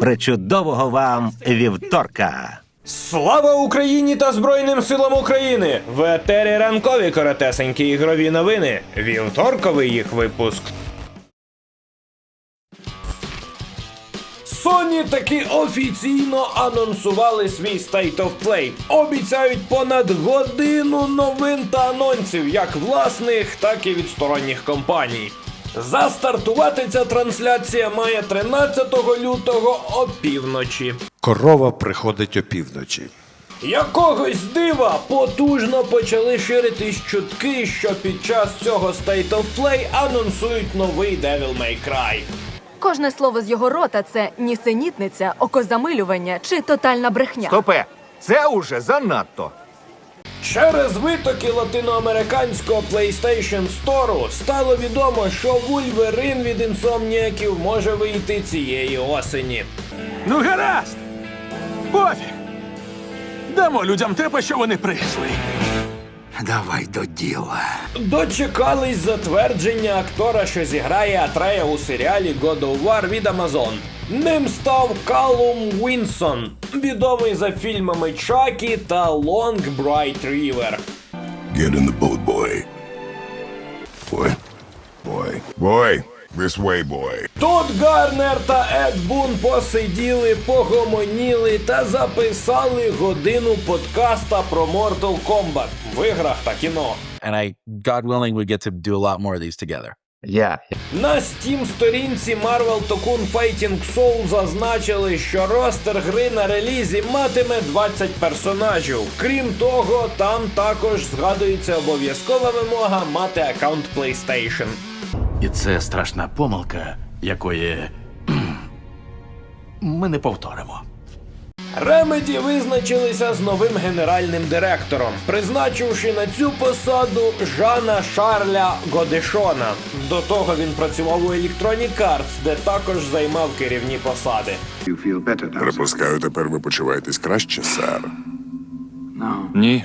Причудового вам вівторка! Слава Україні та Збройним силам України! В етері ранкові коротесенькі ігрові новини. Вівторковий їх випуск. Sony таки офіційно анонсували свій State of Play. Обіцяють понад годину новин та анонсів, як власних, так і від сторонніх компаній. Застартувати ця трансляція має 13 лютого опівночі. Корова приходить опівночі. Якогось дива потужно почали ширитись чутки, що під час цього State of Play анонсують новий Devil May Cry. Кожне слово з його рота це нісенітниця, окозамилювання чи тотальна брехня. Стопе, це уже занадто. Через витоки латиноамериканського PlayStation Store стало відомо, що Вульверин від інсомніаків може вийти цієї осені. Ну гаразд! Пофіг! Дамо людям те, по що вони прийшли. Давай до діла. Дочекались затвердження актора, що зіграє Атрея у серіалі God of War від Amazon. Ним став Калум Вінсон, відомий за фільмами Чакі та Long Bright River. Boy. Boy. Boy. This way, boy. Тодд Гарнер та Ед Бун посиділи, погомоніли та записали годину подкаста про Mortal Kombat в іграх та кіно. and I, God willing, we get to do a lot more of these together. Я. На Steam сторінці Marvel Tokun Fighting Soul зазначили, що ростер гри на релізі матиме 20 персонажів. Крім того, там також згадується обов'язкова вимога мати аккаунт PlayStation. І це страшна помилка, якої ми не повторимо. Remedy визначилися з новим генеральним директором, призначивши на цю посаду Жана Шарля Годешона. До того він працював у Electronic Arts, де також займав керівні посади. Припускаю, тепер ви почуваєтесь краще, сер. Ні.